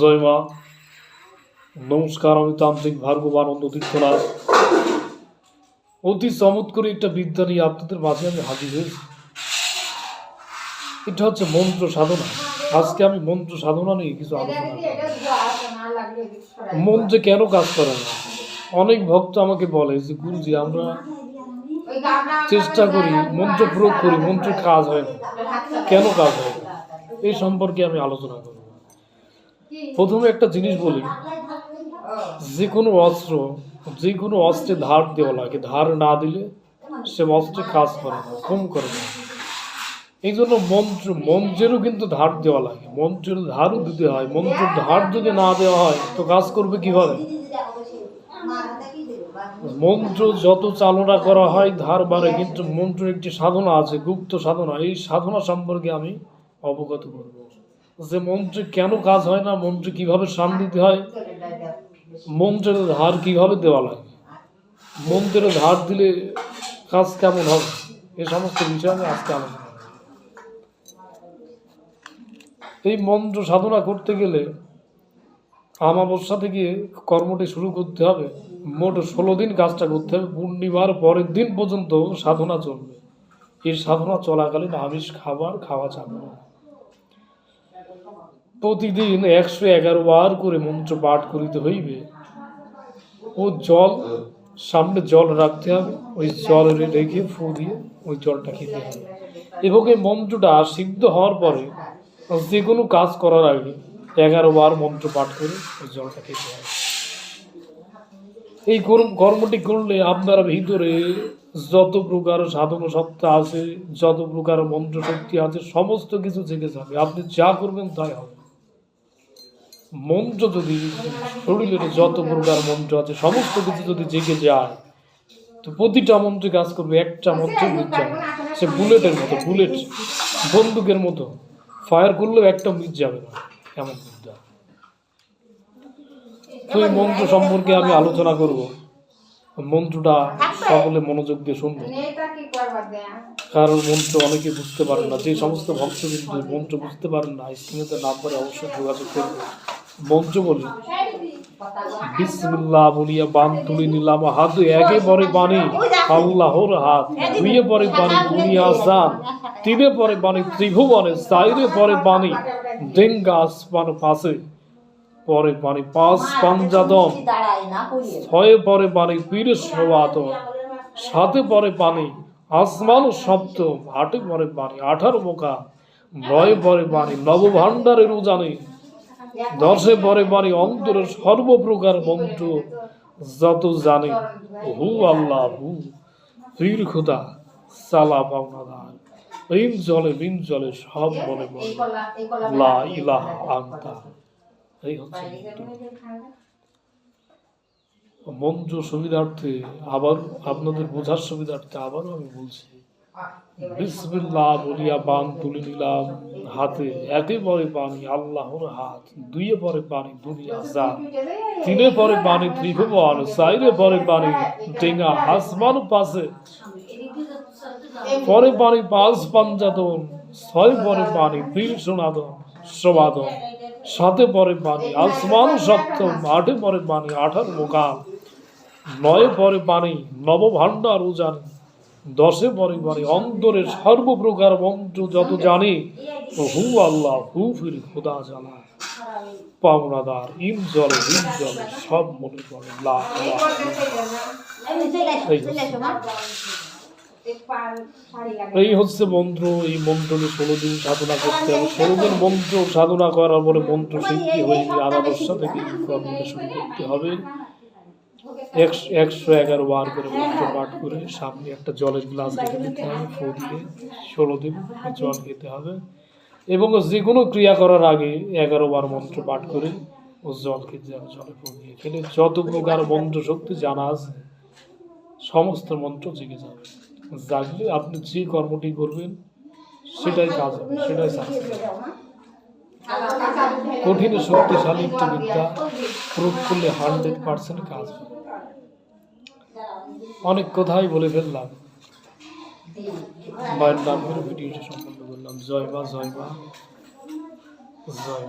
জয় মা নমস্কার, আমি তান্ত্রিক ভার্গবানন্দ তীর্থনাথ। অতি চমৎকারী একটা বিদ্যা নিয়ে আপনাদের মাঝে আমি হাজির হয়েছি। এটা হচ্ছে মন্ত্র সাধনা। আজকে আমি মন্ত্র সাধনা নিয়ে কিছু আলোচনা মন যে কেন কাজ করে না? অনেক ভক্ত আমাকে বলে যে, গুরুজি, আমরা চেষ্টা করি, মন্ত্র প্রয়োগ করি, মন্ত্র কাজ হয় না। কেন কাজ হয় না? এই সম্পর্কে আমি আলোচনা করব। প্রথমে একটা জিনিস বলি। যে কোনো অস্ত্র, যে কোনো অস্ত্রে ধার দেওয়া লাগে। ধার না দিলে সে অস্ত্রে কাজ করে না কম করে না। এই জন্য মন্ত্র, মন্ত্রেরও কিন্তু ধার দেওয়া লাগে। মন্ত্রের ধারও দিতে হয়। মন্ত্রের ধার যদি না দেওয়া হয়, তো কাজ করবে কীভাবে? মন্ত্র যত চালনা করা হয়, ধার বাড়ে, কিন্তু মন্ত্রের একটি সাধনা আছে, গুপ্ত সাধনা। এই সাধনা সম্পর্কে আমি অবগত করব। যে মন্ত্রে কেন কাজ হয় না, মন্ত্রে কীভাবে শান দিতে হয়, মন্ত্রের ধার কীভাবে দেওয়া লাগে? মন্ত্রের ধার দিলে কাজ কেমন হবে? এ সমস্ত বিষয়ে আমি আজকে আলোচনা। এই মন্ত্র সাধনা করতে গেলে আমাবস্যা থেকে কর্মটি শুরু করতে হবে। মোট ষোলো দিন কাজটা করতে হবে। পূর্ণিমার পরের দিন পর্যন্ত সাধনা চলবে। এই সাধনা চলাকালীন আমিষ খাবার খাওয়া যাবে না প্রতিদিন একশো এগারো বার করে মন্ত্র পাঠ করিতে হইবে। ও জল, সামনে জল রাখতে হবে, ওই জল রেখে ফু দিয়ে ওই জলটা খেতে হবে। এবং এই মন্ত্রটা সিদ্ধ হওয়ার পরে যে কোনো কাজ করার আগে এগারো বার মন্ত্র পাঠ করে ওই জলটা খেতে হবে। এই কর্মটি করলে আপনার ভিতরে যত প্রকার সাধন সত্তা আছে, যত প্রকার মন্ত্র শক্তি আছে, সমস্ত কিছু জেগে যাবে। আপনি যা করবেন তাই হবে। মন্ত্র যদি শরীরের যত প্রকার মন্ত্র আছে, সমস্ত কিছু যদি জেগে যায়, তো প্রতিটা মন্ত্রে কাজ করবে, একটা মন্ত্রে মিট যাবে সে বুলেটের মতো, বুলেট, বন্দুকের মতো। ফায়ার করলেও একটা মিট যাবে না, এমন বিদ্যা তো এই মন্ত্র সম্পর্কে আমি আলোচনা করব। মন্ত্রটা সকলে মনোযোগ দিয়ে শুনব। কারণ মন্ত্র অনেকে বুঝতে পারেন না। যে সমস্ত ভক্ত কিন্তু মন্ত্র বুঝতে পারেন না, স্ক্রিনেতে নাম্বারে অবশ্যই যোগাযোগ করবে। মন্ত্র বলি। বিসমিল্লাহ বলিয়া বান তুলে নিলাম, হাত একেবারে পানি আল্লাহর হাত। দুইয়ে পরে পানি দুনিয়া জান। তিনে পরে পানি ত্রিভুবনে চাইরে পরে পানি ডেঙ্গা আসমান পাশে পরে পানি পাঁচ পাঞ্জাদন ছয়ে পরে পানি পীর সবাতন সাথে পরে পানি আসমান সপ্ত। আটে পরে পানি আঠারো মোকা নয় পরে পানি নবভাণ্ডারের উজানে। দশে পরে পানি অন্তরের সর্বপ্রকার মন্ত্র যত জানে হু আল্লাহ হু। পীর খুদা বিন জলে বিন জলে সব মনে মনে। লা আন্তা। এই হচ্ছে সুবিধার্থে আবার আপনাদের বোঝার সুবিধার্থে আবারও আমি বলছি। বিসমিল্লাহ বলিয়া বান তুলে নিলাম। হাতে একে পরে পানি আল্লাহর হাত দুইয়ে পরে পানি দুনিয়া যা তিনে পরে পানি ত্রিভুবন চাইরে পরে পানি টেঙ্গা আসমান পাশে পরে পানি পাঁচ পাঞ্জাতন ছয় পরে পানি বীর সোনাদন সবাদন সাথে পরে পানি আসমান সপ্তম আটে পরে পানি আঠার মোকাম নয়ে পরে পানি নবভাণ্ডার উজান দশে পরে পানি অন্তরের সর্বপ্রকার মন্ত্র যত জানে হু আল্লাহ হু ফির খোদা জানা। পাওনাদার ইম জলে হিম জলে সব মনে পড়ে লা এই হচ্ছে মন্ত্র। এই মন্ত্র। ষোলো দিন সাধনা করতে হবে। ষোলো দিন মন্ত্র সাধনা করার পরে মন্ত্র সিদ্ধি হয়ে গিয়ে আনাবস্যা থেকে শুরু করতে হবে। একশো এগারো বার করে মন্ত্র পাঠ করে, সামনে একটা জলের গ্লাস রেখে দিতে হবে ফু দিয়ে ষোলো দিন জল খেতে হবে। এবং যে কোনো ক্রিয়া করার আগে এগারো বার মন্ত্র পাঠ করে ও জল খেতে যাবে, জলে ফু দিয়ে। খেলে যত প্রকার মন্ত্র শক্তি জানা আছে, সমস্ত মন্ত্র জেগে যাবে। জাগলে আপনি যে কর্মটি করবেন, সেটাই কাজ হবে, সেটাই কঠিন শক্তিশালী একটি বিদ্যা প্রয়োগ করলে হান্ড্রেড পার্সেন্ট কাজ হবে। অনেক কথাই বলে ফেললাম মায়ের নাম করে ভিডিওটি সম্পন্ন করলাম জয় মা জয় মা, জয়।